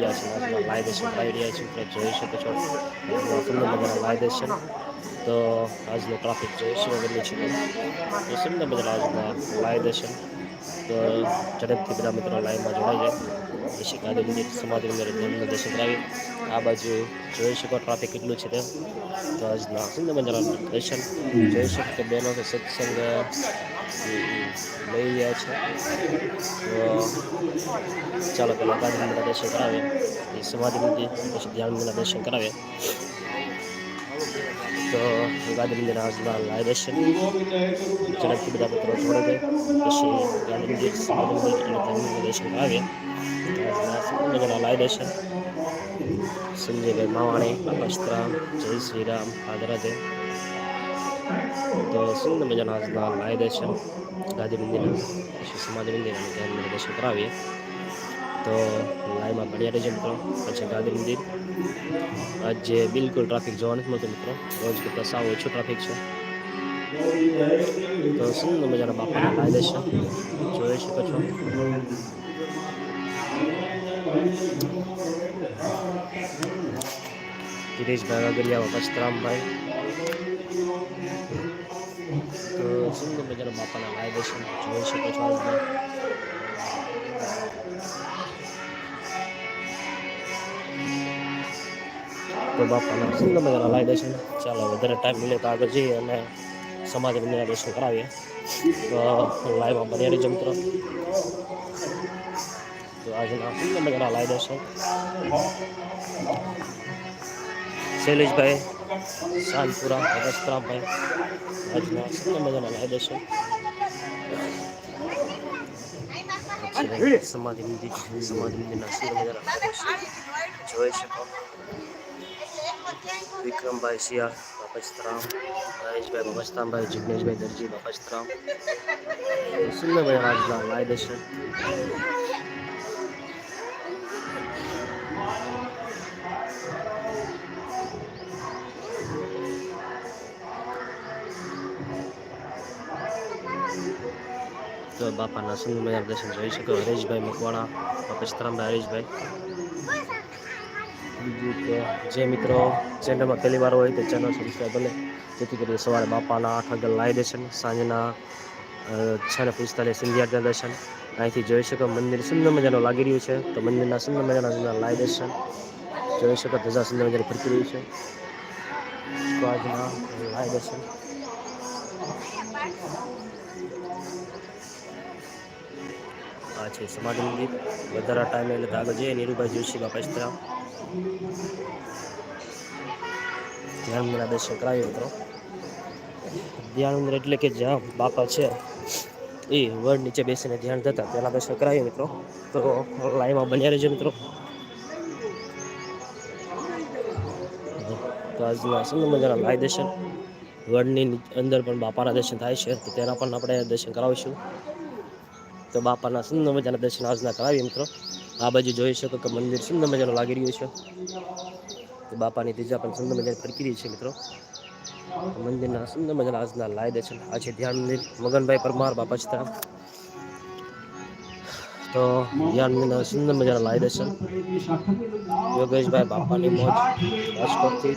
ગયા છે. લાય દર્શન રહ્યા છે તમે જોઈ શકો છો. સુંદર મજાના વાયદેશન તો આજનો ટ્રાફિક જોઈ વગેરે છે તો સુંદર મજાના આજના વાયદેશન તો ઝડપથી બધા મિત્રો લાઈનમાં જોડાઈ જાય. પછી ગાંધી મંદિર સમાધિ મંદિર ધર્મનું દર્શન કરાવી. આ બાજુ જોઈ શકો ટ્રાફિક કેટલું છે તે તો આજના સુંદર મજાના દર્શન. જોઈ શકો કે બહેનો સત્સંગ લઈ રહ્યા છે. ચાલો પહેલાં ગાંધી મંદિરના દર્શન કરાવે એ સમાધિ મંદિર, પછી ધ્યાન મંદિરના દર્શન કરાવે તો ગાંધી મંદિરના આજના લાય દર્શન. ઝડપથી બધા મિત્રો જોડે પછી ગાંધી મંદિર સમાધિ મંદિર અને ધર્મ મંદિર દર્શન કરાવીએ. મજાના લાય દર્શન. સંજયભાઈ માવાણી અસ્ત્રામ જય શ્રી રામ રાધે તો સુંદર મજાના આજના લાય દર્શન ગાંધી મંદિરના સમાધિ મંદિર અને ધ્યાન મંદિર દર્શન કરાવીએ. તો લાઈવમાં બન્યા રહેજો મિત્રો, પછી ગાંધી મંદિર. આજે બિલકુલ ટ્રાફિક જોવા નથી મળતું મિત્રો. રોજ કરતાં સાવ ઓછું ટ્રાફિક છે. તો સુંદર મજાના બાપાના લાય દર્શન જોઈ શકો છો. ગિરીશભાઈ વાગડિયા વસ્ત્રામભાઈ તો સુંદર મજાના બાપાના લાય દર્શન જોઈ શકો છો તો. બાપાના સુંદર મજાના લાય દર્શન ચાલો વધારે ટાઈમ મળે તો આગળ જઈએ અને સમાધિ મંદિરના દર્શન કરાવીએ. તો લાઈવમાં મિત્રો. તો આજના સુંદર મજાના લાય દર્શન શૈલેષભાઈ શાનપુરા અગસ્ત્રામભાઈ. આજના સત્ય મજાના લાવી દેશો સમાધિ મંદિર સમાધિ મંદિરના સુંદર મજાના જોઈ શકો. વિક્રમભાઈ શિયાળ બાપસ્તરામ નરેશભાઈ બાપસ્તરામભાઈ જિગ્નેશભાઈ દરજી બાપસ્તરામ સુંદર મજાના આજના લાવી દર્શન તો બાપાના સુંદર આપ દર્શન જોઈ શકો. હરેશભાઈ મકવાણા બાપસ્તરામભાઈ હરેશભાઈ. બીજું કે જે મિત્રો ચેનલમાં પહેલી વાર હોય તો ચેનલ સબસ્ક્રાઈબ બને જેથી કરીને સવારે બાપાના આઠ વાગ્યા લાઈ દર્શન સાંજના છ ને પિસ્તાલીસ સિંધિયાના દર્શન. અહીંથી જોઈ શકો મંદિર સુંદર મજાનું લાગી રહ્યું છે. તો મંદિરના સુંદર મજાના લાઈ દર્શન જોઈ શકો ધજા સુંદર મજાની ફરકી રહ્યું છે. આજના લાઈ દર્શન આ છે સમાધિ મંદિર વધારા ટાઈમે એટલે આગળ જઈએ. નીરુભાઈ જોશી બાપા ઇસ્તરામ ધ્યાન દર્શન કરાવીએ મિત્રો. ધ્યાન મંદિર એટલે કે જ્યાં બાપા છે, એ વડ નીચે બેસીને ધ્યાન થતા તેના દર્શન કરાવીએ મિત્રો. તો લાઈવમાં બન્યા રહેજો મિત્રો. તો આજના સુંદર મજાના લાઈ દર્શન. વડની અંદર પણ બાપાના દર્શન થાય છે તો તેના પણ આપણે દર્શન કરાવીશું. તો બાપાના સુંદર મજાના દર્શન આજના કરાવીએ મિત્રો. આ બાજુ જોઈ શકો કે મંદિર સુંદર મજાનું લાગી રહ્યું છે. તો બાપાની ત્રીજા પણ સુંદર મજાની ફરકી રહી છે મિત્રો. મંદિરના સુંદર મજાના આજના લાય દર્શન. આ છે ધ્યાન મંદિર મગનભાઈ પરમાર બાપા ચિત્રા તો ધ્યાન મંદિરના સુંદર મજાના લાય દર્શન. યોગેશભાઈ બાપાની મોજ રાજકોટથી.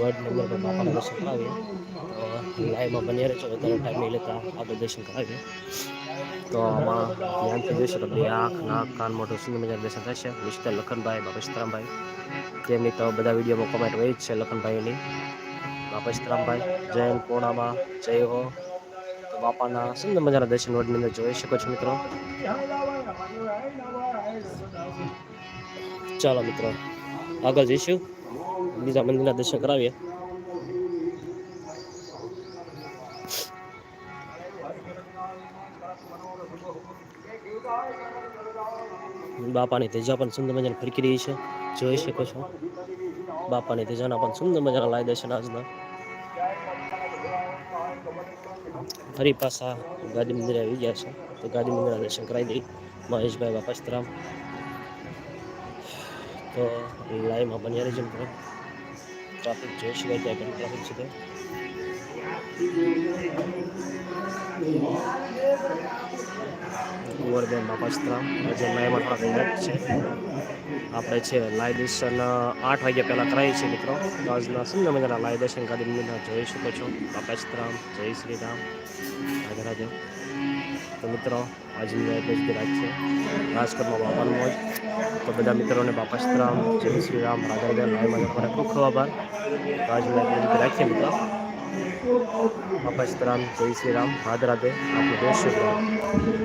વર્ડ નંબર પર બાપાના દર્શન કરાવીએ. ટાઈમ નહીં લેતા આપણે દર્શન કરાવીએ. તો આમાં ધ્યાનથી જોઈ તો બે આંખ કાન, મોઢું સુંદર મજાના દર્શન થશે મિસ્ટર લખનભાઈ બાપસ્તરામભાઈ તેમની તો બધા વિડીયોમાં કોમેન્ટ હોય જ છે લખનભાઈની. બાપસ્તરામભાઈ જૈન, પૂર્ણામાં, જય હો. તો બાપાના સુંદર મજાના દર્શન વર્ડની અંદર જોઈ શકો છો મિત્રો. ચાલો મિત્રો, આગળ જઈશું. બીજા મંદિરના દર્શન કરાવીએ. બાપાની તેજા પણ સુંદર મજાની ફરકી રહી છે. જોઈ શકો છો. બાપાની તેજાના પણ સુંદર મજાના લાય દર્શન આજના. ફરી પાછા ગાંધી મંદિરે આવી ગયા છે. તો ગાંધી મંદિરના દર્શન કરાવી દઈ મહેશભાઈ બાપસ્તરામ તો લાઈવમાં બન્યા રહેજો મિત્રો. ટ્રાફિક જોઈ શકાય ત્યાં ઘણી ટ્રાફિક છે તે. કુંવરબેન બાપસ્તરામ આજે લાઈવમાં લેટ છે. આપણે છે લાઈવ દર્શન આઠ વાગ્યા પહેલાં કરાવીએ છીએ મિત્રો. આજના સુંદર મજાના લાઈવ દર્શન મંદિરના જોઈ શકો છો. બાપસ્તરામ, જય શ્રી રામ. રાધે. તો મિત્રો, આજની લાઈવ જ છે. રાજકોટમાં બાપાનું મોજ. તો બધા મિત્રોને બાપસ્તરામ જય શ્રી રામ. રાધે રાધે મને તમારે ખૂબ ખૂબ આભાર. તો આજની લાઈવ જ રાખીએ મિત્રો. બાપસ્તરામ જય શ્રી રામ. રાધે. રાધે આપણું દેશ.